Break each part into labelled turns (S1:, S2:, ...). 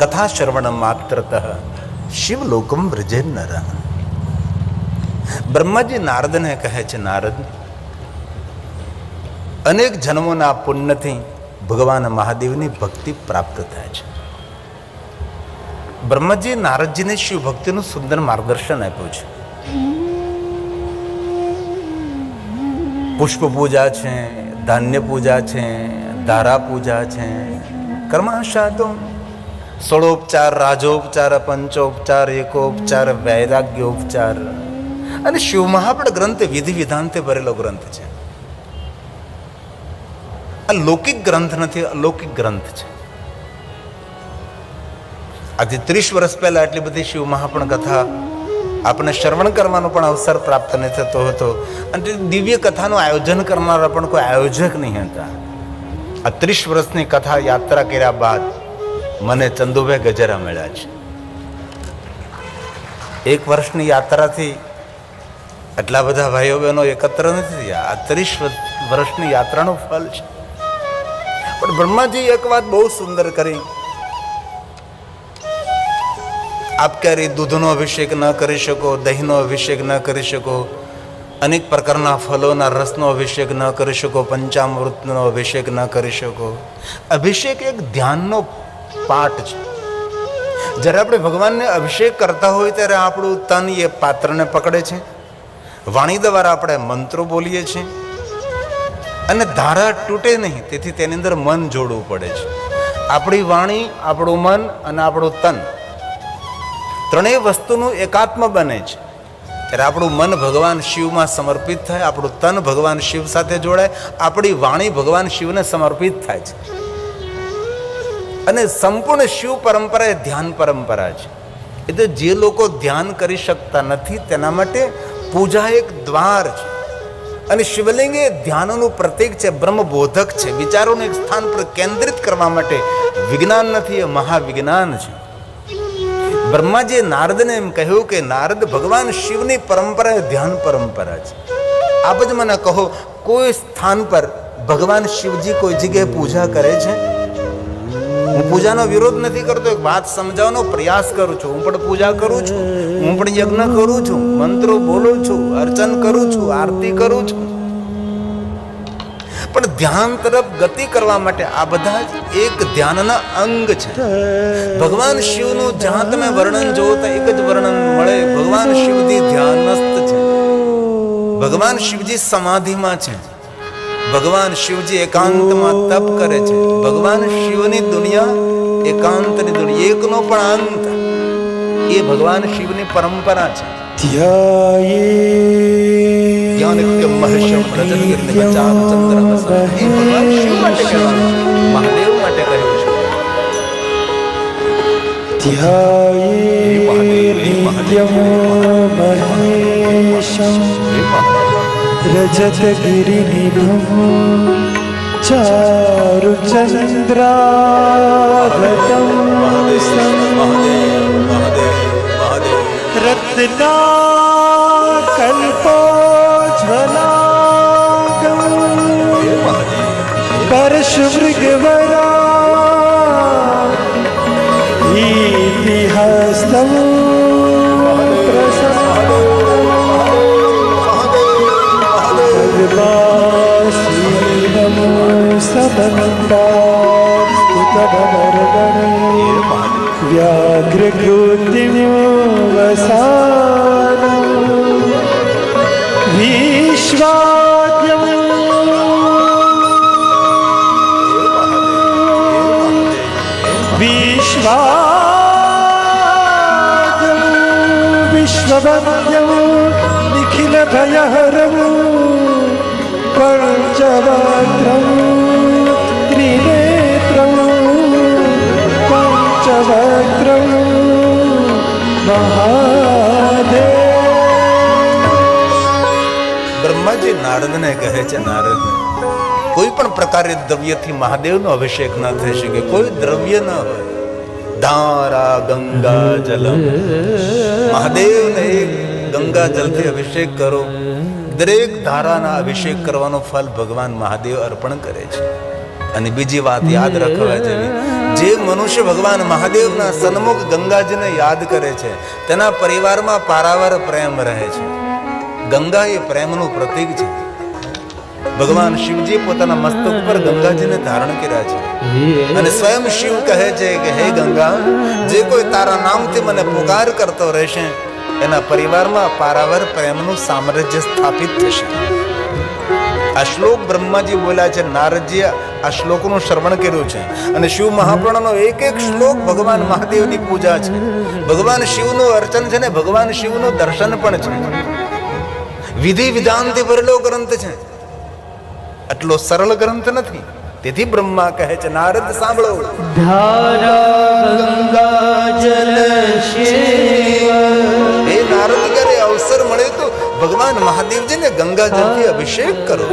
S1: કથા શ્રવણ માત્રતઃ શિવલોકમ વ્રજે નર બ્રહ્માજી નારદને કહે છે નારદ અનેક જન્મોના પુણ્યથી ભગવાન મહાદેવની ભક્તિ પ્રાપ્ત થાય છે બ્રહ્માજી નારદજીને શિવ ભક્તિનું સુંદર માર્ગદર્શન આપ્યું છે। પુષ્પ પૂજા છે, ધાન્ય પૂજા છે, ધારા પૂજા છે કર્માશા તો રાજોપચાર, પંચોપચાર, એકોપચાર, વૈરાગ્યોપચાર. અને શિવ મહાપડ ગ્રંથ વિધિ વિધાંતે ભરેલો ગ્રંથ છે. આ લૌકિક ગ્રંથ નથી, અલૌકિક ગ્રંથ છે. આજથી ત્રીસ વર્ષ પહેલા આટલી બધી શિવ મહાપણ કથા આપણે શ્રવણ કરવાનો પણ અવસર પ્રાપ્ત નહીં થતો હતો. અને દિવ્ય કથાનું આયોજન કરનારા પણ કોઈ આયોજક નહીં હતા. આ ત્રીસ વર્ષની કથા યાત્રા કર્યા બાદ મને ચંદુભાઈ ગજરા મળ્યા છે. એક વર્ષની યાત્રાથી આટલા બધા ભાઈઓ બહેનો એકત્ર નથી થયા. આ ત્રીસ વર્ષની યાત્રાનું ફળ છે. પણ બ્રહ્માજી એક વાત બહુ સુંદર કરી. આપ ક્યારે દૂધનો અભિષેક ન કરી શકો, દહીંનો અભિષેક ન કરી શકો, અનેક પ્રકારના ફલોના રસનો અભિષેક ન કરી શકો, પંચામૃતનો અભિષેક ન કરી શકો. અભિષેક એક ધ્યાનનો પાઠ છે. જ્યારે આપણે ભગવાનને અભિષેક કરતા હોય ત્યારે આપણું તન એ પાત્રને પકડે છે. વાણી દ્વારા આપણે મંત્રો બોલીએ છીએ. અને ધારા તૂટે નહીં, તેથી તેની અંદર મન જોડવું પડે છે. આપણી વાણી, આપણું મન અને આપણું તન ત્રણેય વસ્તુનું એકાત્મ બને છે. ત્યારે આપણું મન ભગવાન શિવમાં સમર્પિત થાય, આપણું તન ભગવાન શિવ સાથે જોડાય, આપણી વાણી ભગવાન શિવને સમર્પિત થાય છે. અને સંપૂર્ણ શિવ પરંપરા એ ધ્યાન પરંપરા છે. એટલે જે લોકો ધ્યાન કરી શકતા નથી તેના માટે પૂજા એક દ્વાર છે. અને શિવલિંગ એ ધ્યાનનું પ્રતીક છે, બ્રહ્મબોધક છે. વિચારોને એક સ્થાન પર કેન્દ્રિત કરવા માટે વિજ્ઞાન નથી, એ મહાવિજ્ઞાન છે. બ્રહ્માજીએ નારદને એમ કહ્યું કે નારદ ભગવાન શિવની પરંપરા એ ધ્યાન પરંપરા છે. આપ જ મને કહો, કોઈ સ્થાન પર ભગવાન શિવજી કોઈ જગ્યાએ પૂજા કરે છે? હું પૂજાનો વિરોધ નથી કરતો, એક વાત સમજાવવાનો પ્રયાસ કરું છું. હું પણ પૂજા કરું છું. હું પણ યજ્ઞ કરું છું. મંત્રો બોલું છું. અર્ચન કરું છું. આરતી કરું છું. પણ ધ્યાન તરફ ગતિ કરવા માટે આ બધા એક ધ્યાનના અંગ છે. ભગવાન શિવનું જ્યાં તમે વર્ણન જોવો તો એક જ વર્ણન મળે. ભગવાન શિવજી ધ્યાનસ્થ છે. ભગવાન શિવજી સમાધિમાં છે. ભગવાન શિવજી એકાંતમાં તપ કરે છે ભગવાન શિવની દુનિયા એકાંતની દુનિયા એકનો પણ અંત એ ભગવાન શિવની પરંપરા છે જ્ઞાન કે મહેશ્વર પ્રજન કીર્તિ બચાવ ચંદ્ર વસન. એ ભગવાન શિવ માટે કહેવાનું છે. મહાદેવ માટે કહ્યું છે
S2: ध्यायेर्नित्यं महेशं
S1: હે મહાદેવ.
S2: रजतगिरिनिभो चारुचन्द्रागतं
S1: रत्ना
S2: कल्पोज्वलागं परशुमृगवर વિકૃતિનો વસાનો વિશ્વાત્મ વિશ્વાત્મ વિશ્વબંધ્યમ નિખિલ ભયહરમ પંચવક્રમ ત્રિને
S1: બ્રહ્માજી નારદને કહે છે, નારદ, કોઈ પણ પ્રકારે દ્રવ્યથી મહાદેવનો અભિષેક ના થઈ શકે. કોઈ દ્રવ્ય ન હોય. ધારા ગંગા જલમ. મહાદેવને ગંગા જલથી અભિષેક કરો. દરેક ધારાના અભિષેક કરવાનો ફલ ભગવાન મહાદેવ અર્પણ કરે છે. અને બીજી વાત યાદ રાખવા જેવી જે મનુષ્ય ભગવાન મહાદેવના સન્મુખ ગંગાજીને યાદ કરે છે, તેના પરિવારમાં પારાવાર પ્રેમ રહે છે. ગંગા એ પ્રેમનું પ્રતીક છે. ભગવાન શિવજી પોતાના મસ્તક પર ગંગાજીને ધારણ કર્યા છે. અને સ્વયં શિવ કહે છે કે, હે ગંગા, જે કોઈ તારા નામથી મને પુકાર કરતો રહેશે, એના પરિવારમાં પારાવાર પ્રેમનું સામ્રાજ્ય સ્થાપિત થશે. આ શ્લોક બ્રહ્માજી બોલ્યા છે નારદજી આ શ્લોકનું શ્રવણ કર્યું છે. અને શિવ મહાપુરાણનો એક એક શ્લોક ભગવાન મહાદેવની પૂજા છે. ભગવાન શિવનું અર્ચન છે ને ભગવાન શિવનું દર્શન પણ છે. વિધિ વિધાનથી ભરેલો ગ્રંથ છે. આટલો સરળ ગ્રંથ નથી. તેથી બ્રહ્મા કહે છે, નારદ, સાંભળો.
S3: ધારા ગંગા જલ
S1: એ ભગવાન મહાદેવજીને ગંગાજળથી અભિષેક કરો.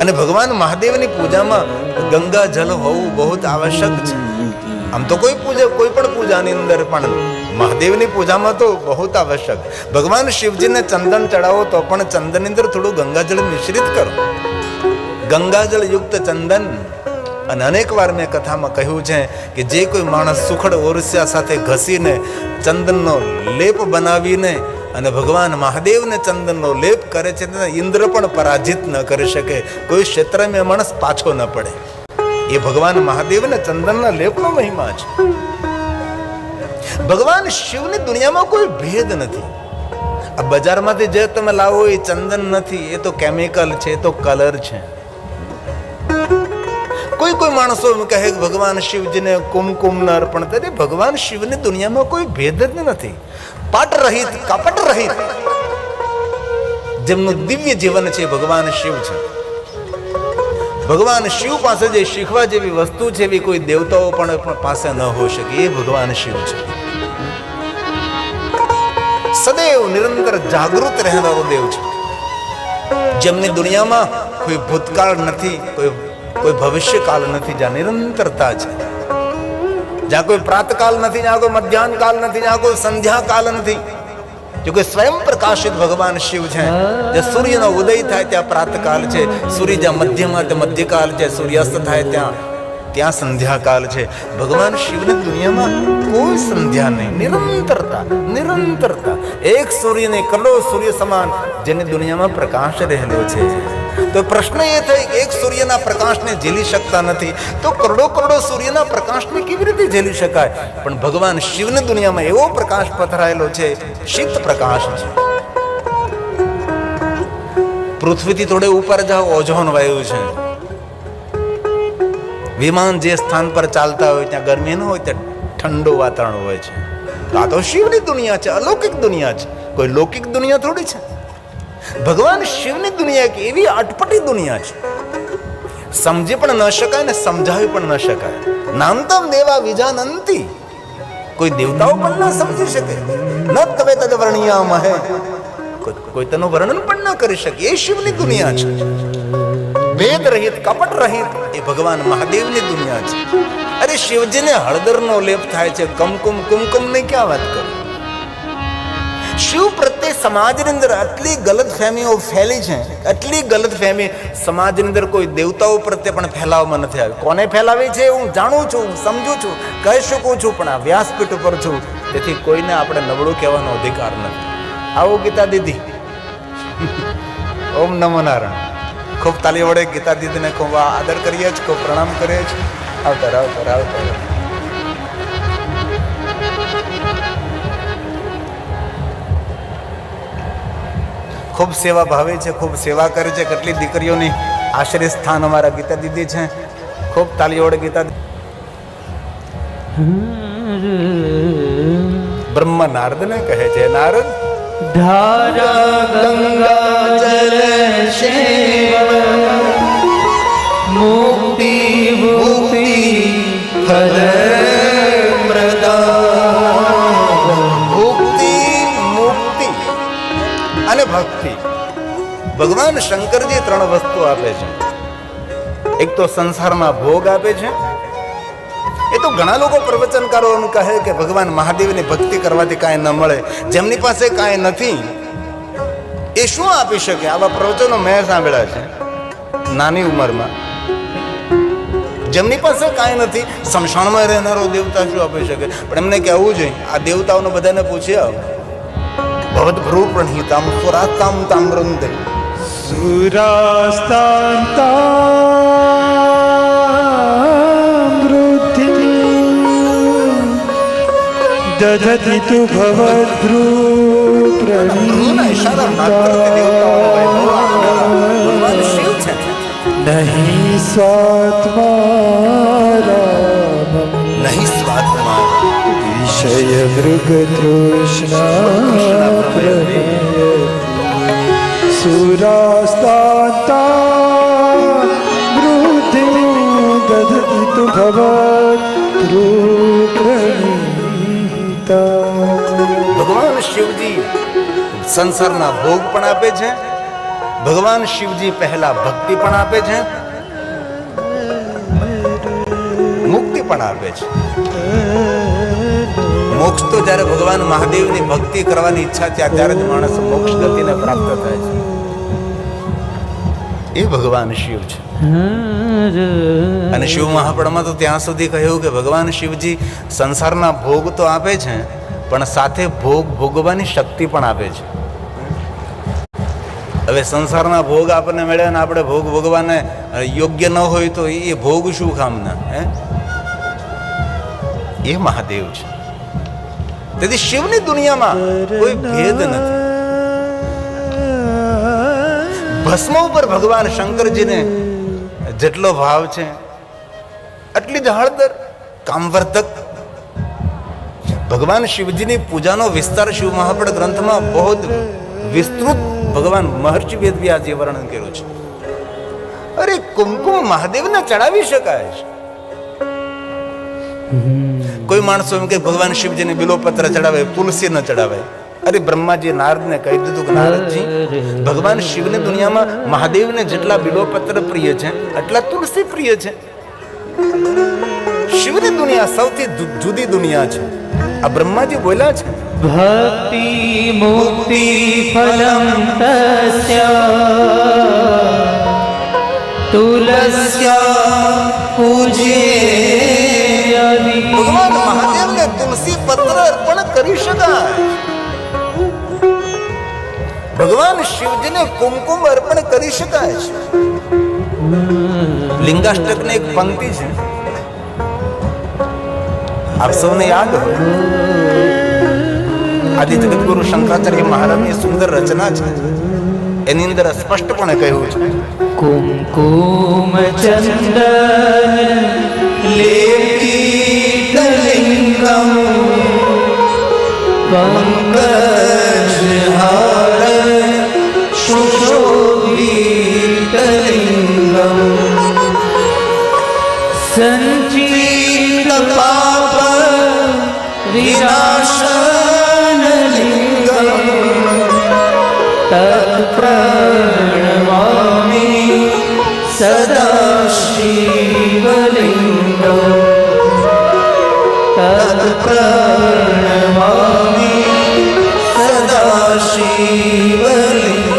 S1: અને ભગવાન મહાદેવની પૂજામાં ગંગા જલ હોવું બહુ આવશ્યક છે. આમ તો કોઈ પૂજા, કોઈ પણ પૂજાની અંદર પણ મહાદેવની પૂજામાં તો બહુ આવશ્યક. ભગવાન શિવજીને ચંદન ચડાવો તો પણ ચંદનની અંદર થોડું ગંગાજળ મિશ્રિત કરો. ગંગાજળ યુક્ત ચંદન અને અનેક વાર મેં કથામાં કહ્યું છે કે જે કોઈ માણસ સુખડ ઓરસ્યા સાથે ઘસીને ચંદનનો લેપ બનાવીને અને ભગવાન મહાદેવને ચંદનનો લેપ કરે છે તેને ઇન્દ્ર પણ પરાજિત ન કરી શકે. કોઈ ક્ષેત્રમાં માણસ પાછો ન પડે. એ ભગવાન મહાદેવને ચંદનના લેપનો મહિમા છે. ભગવાન શિવની દુનિયામાં કોઈ ભેદ નથી. આ બજારમાંથી જે તમે લાવો એ ચંદન નથી, એ તો કેમિકલ છે, એ તો કલર છે. કોઈ કોઈ માણસો એમ કહે ભગવાન શિવજીને કુમકુમને અર્પણ કરે. ભગવાન શિવની દુનિયામાં કોઈ ભેદ જ નથી. પાટ રહિત કપટ રહિત. જેમનું દિવ્ય જીવન છે ભગવાન શિવ છે. ભગવાન શિવ પાસે જે શીખવા જેવી વસ્તુ છે એવી કોઈ દેવતાઓ પણ પાસે ન હોઈ શકે. એ ભગવાન શિવ છે. સદૈવ નિરંતર જાગૃત રહેનારો દેવ છે. જેમની દુનિયામાં કોઈ ભૂતકાળ નથી, કોઈ કોઈ ભવિષ્યકાળ નથી, જ્યાં નિરંતરતા છે. જ્યાં કોઈ પ્રાતકાલ નથી, જ્યાં કોઈ મધ્યાહન કાલ નથી, જ્યાં કોઈ સંધ્યા કાળ નથી. જો સ્વયં પ્રકાશિત ભગવાન શિવ છે, જે સૂર્યનો ઉદય થાય ત્યાં પ્રાતકાલ છે, સૂર્ય જ્યાં મધ્યમાં તે મધ્યકાલ છે, સૂર્યાસ્ત થાય ત્યાં ત્યાં સંધ્યાકાલ છે. ભગવાન શિવને દુનિયામાં કોઈ સંધ્યા નહીં. નિરંતરતા નિરંતરતા. એક સૂર્યને કરોડો સૂર્ય સમાન જેની દુનિયામાં પ્રકાશ રહેલો છે. તો પ્રશ્ન એ થાય કે એક સૂર્યના પ્રકાશને ઝીલી શકતા નથી. તો કરોડો કરોડો સૂર્યના પ્રકાશને કેવી રીતે ઝીલી શકાય? પણ ભગવાન શિવની દુનિયામાં એવો પ્રકાશ પથરાયેલો છે, શીત પ્રકાશ છે. પૃથ્વીથી થોડે ઉપર જાઓ, ઓઝોન વાયુ છે. વિમાન જે સ્થાન પર ચાલતા હોય, ત્યાં ગરમી ન હોય, ત્યાં ઠંડુ વાતાવરણ હોય છે. આ તો શિવની દુનિયા છે, અલૌકિક દુનિયા છે. કોઈ લૌકિક દુનિયા થોડી છે? ભગવાન શિવની દુનિયા એક એવી અટપટી દુનિયા છે. સમજી પણ ન શકાય ને સમજાવી પણ ન શકાય. નામતમ દેવા વિજાનંતી. કોઈ દેવતાઓ પણ ના સમજી શકે. ન તવે તદ વર્ણિયામ હે કોઈ તેનું વર્ણન પણ ન કરી શકે. એ શિવની દુનિયા છે. ભેદ રહિત, કપટ રહિત એ ભગવાન મહાદેવની દુનિયા છે. અરે શિવજીને હળદરનો લેપ થાય છે. કમકુમ કુમકુમ ને ક્યાં વાત કરું? શિવ પ્રત્યે સમાજની અંદર આટલી ગલત ફહેમીઓ ફેલી છે, આટલી ગલત ફહેમી સમાજની અંદર કોઈ દેવતાઓ પ્રત્યે પણ ફેલાવવામાં નથી આવી. કોને ફેલાવી છે હું જાણું છું સમજું છું, કહી શકું છું, પણ આ વ્યાસપીઠ ઉપર છું. તેથી કોઈને આપણે નબળું કહેવાનો અધિકાર નથી. આવો ગીતા દીદી. ઓમ નમો નારાયણ. ખૂબ તાલી વડે ગીતા દીદીને ખૂબ આદર કરીએ છીએ ખૂબ પ્રણામ કરીએ છીએ આવતા આવતા આવતર ખૂબ સેવા ભાવે છે, ખૂબ સેવા કરે છે, કેટલી દીકરીઓની આશ્રય સ્થાન અમારા ગીતા દીદી છે. ખૂબ તાલીઓડ ગીતા બ્રહ્મ નારદને કહે છે, નારદ.
S3: ધારા ગંગા જલ મુક્તિ મુક્તિ
S1: ભક્તિ. ભગવાન શંકરજી ત્રણ વસ્તુ આપે છે. એક તો સંસારમાં ભોગ આપે છે. એ તો ઘણા લોકો પ્રવચનકારો કહે કે ભગવાન મહાદેવની ભક્તિ કરવાથી કાંઈ ન મળે. જેમની પાસે કાંઈ નથી, એ શું આપી શકે? આવા પ્રવચનો મેં સાંભળ્યા છે. નાની ઉંમરમાં. જેમની પાસે કાંઈ નથી સ્મશાનમાં રહેનારો દેવતા શું આપી શકે? પણ એમને કહેવું જોઈએ, આ દેવતાઓને બધાને પૂછી આવો. भवद्भ्रूप्रणीतां सुरास्तां तां वृन्दे
S2: सुरास्तान्तां दधति तु
S1: भवद्भ्रूप्रणीता
S2: नहि स्वात्मा
S1: रामम् नहि
S2: स्वात्मा વિષય મૃગતૃષ્ણ સુરાસ્તાતા મૃત્યુ દધતિ તુ
S1: ભગવાન શિવજી સંસારના ભોગ પણ આપે છે, ભગવાન શિવજી પહેલા ભક્તિ પણ આપે છે, મુક્તિ પણ આપે છે. મોક્ષ તો જ્યારે ભગવાન મહાદેવની ભક્તિ કરવાની ઈચ્છા છે, ત્યારે જ માણસ મોક્ષ ગતિને પ્રાપ્ત થાય છે. એ ભગવાન શિવ છે. અને શિવ મહાપણમાં તો ત્યાં સુધી કહ્યું કે ભગવાન શિવજી સંસારના ભોગ તો આપે છે, પણ સાથે ભોગ ભોગવાની શક્તિ પણ આપે છે. હવે સંસારના ભોગ આપણને મળે ને આપણે ભોગ ભોગવાને યોગ્ય ન હોય તો એ ભોગ શું કામના, હે? એ મહાદેવ છે. તેથી શિવની દુનિયામાં કોઈ ભેદ નથી. ભસ્મ ઉપર ભગવાન શંકરજીને જેટલો ભાવ છે, આટલી જ હળદર કામવર્ધક. ભગવાન શિવજીની પૂજાનો વિસ્તાર શિવ મહાપડ ગ્રંથમાં બહુ વિસ્તૃત ભગવાન મહર્ષિ વેદવ્યાસજીએ વર્ણન કર્યું છે. અરે કુમકુમ મહાદેવને ચડાવી શકાય છે. કોઈ માણસો એમ કે ભગવાન શિવજીને બિલોપત્ર ચડાવે, તુલસી ન ચડાવે. અરે બ્રહ્માજી નારદને કહી દીધું કે નારદજી, ભગવાન શિવની દુનિયામાં મહાદેવને જેટલા બિલોપત્ર પ્રિય છે, એટલા તુલસી પ્રિય છે. શિવની દુનિયા સૌથી જુદી દુનિયા છે. આ બ્રહ્માજી બોલ્યા છે?
S3: ભક્તિ મુક્તિ ફલમ તસ્ય, તુલસ્યા પૂજ્યાદિ
S1: ભગવાન મહાદેવને તુલસી, પત્ર અર્પણ કરી શકાય. ભગવાન શિવજીને કુમકુમ અર્પણ કરી શકાય છે. લિંગાષ્ટકની એક પંક્તિ છે. આપ સૌને યાદ હોય. આદિ જગતગુરુ શંકરાચાર્ય મહારાજની સુંદર રચના છે. એની અંદર સ્પષ્ટપણે કહ્યું છે.
S3: કુમકુમ ચંદન લેપિતલિંગમ लिङ्गं पङ्कजहार सुशोभितलिङ्गं सञ्चितपाप विनाशनलिङ्गं तत्प्रणमामि सदा शिवलिङ्गम् तत्प्रणमामि सदा शिवलिङ्गम्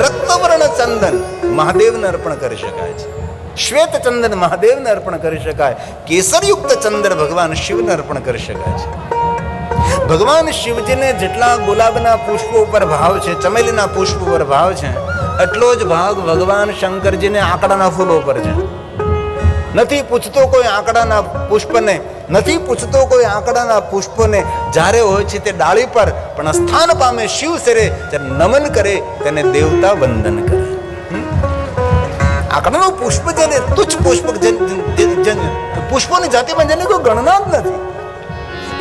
S1: રક્તવર્ણ ચંદન મહાદેવને અર્પણ કરી શકાય છે શ્વેત ચંદન મહાદેવને અર્પણ કરી શકાય કેસરયુક્ત ચંદ્ર ભગવાન શિવને અર્પણ કરી શકાય છે ભગવાન શિવજીને જેટલા ગુલાબના પુષ્પો ઉપર ભાવ છે ચમેલીના પુષ્પ ઉપર ભાવ છે એટલો જ ભાગ ભગવાન શંકરજીને આંકડાના ફૂલો પર છે નથી પૂછતો કોઈ આંકડાના પુષ્પને, નથી પૂછતો કોઈ આંકડાના પુષ્પને. જ્યારે હોય છે તે ડાળી પર, પણ સ્થાન પામે શિવ શરે ત્યારે નમન કરે, તેને દેવતા વંદન કરે? આંકડાનું પુષ્પ જેને તુચ્છ પુષ્પ પુષ્પોની જાતિમાં જેને કોઈ ગણના જ નથી.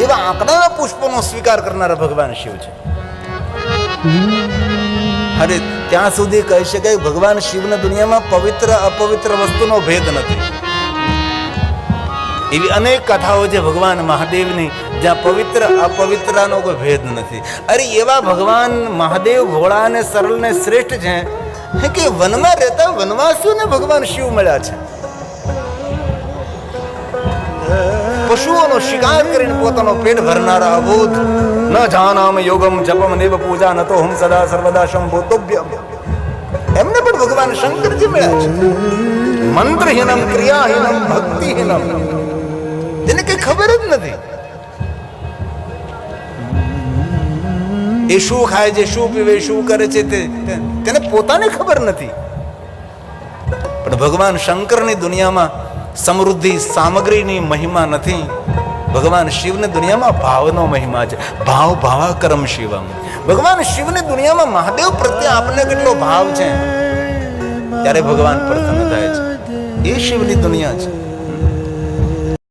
S1: એવા આંકડાના પુષ્પોનો સ્વીકાર કરનારા ભગવાન શિવ છે. અરે, ત્યાં સુધી કહી શકાય ભગવાન શિવના દુનિયામાં પવિત્ર, અપવિત્ર વસ્તુનો ભેદ નથી. એવી અનેક કથાઓ છે ભગવાન મહાદેવની, જ્યાં પવિત્ર અપવિત્રનો કોઈ ભેદ નથી. અરે એવા ભગવાન મહાદેવ ભોળા અને સરળ ને શ્રેષ્ઠ છે કે વનમાં રહેતા વનવાસીઓને ભગવાન શિવ મળ્યા છે? પશુઓનો શિકાર કરીને પોતાનો પેટ ભરનારા અભૂત ન જાનામ યોગમ જપમ દેવ પૂજા, ન તો હમ સદા સર્વદા શંભો એમને પણ ભગવાન શંકરજી મળ્યા છે. મંત્રહીનમ, ક્રિયાહીનમ, ભક્તિહીનમ. તેને કઈ ખબર જ નથી. એ શું ખાય છે, શું પીવે, શું કરે છે તે તેને પોતાને ખબર નથી. પણ ભગવાન શંકરની દુનિયામાં સમૃદ્ધિ સામગ્રીની મહિમા નથી. ભગવાન શિવની દુનિયામાં ભાવનો મહિમા છે. ભાવ ભાવાકરમ શિવમ. ભગવાન શિવની દુનિયામાં મહાદેવ પ્રત્યે આપને કેટલો ભાવ છે? ત્યારે ભગવાન પ્રસન્ન થાય છે. એ શિવની દુનિયા છે.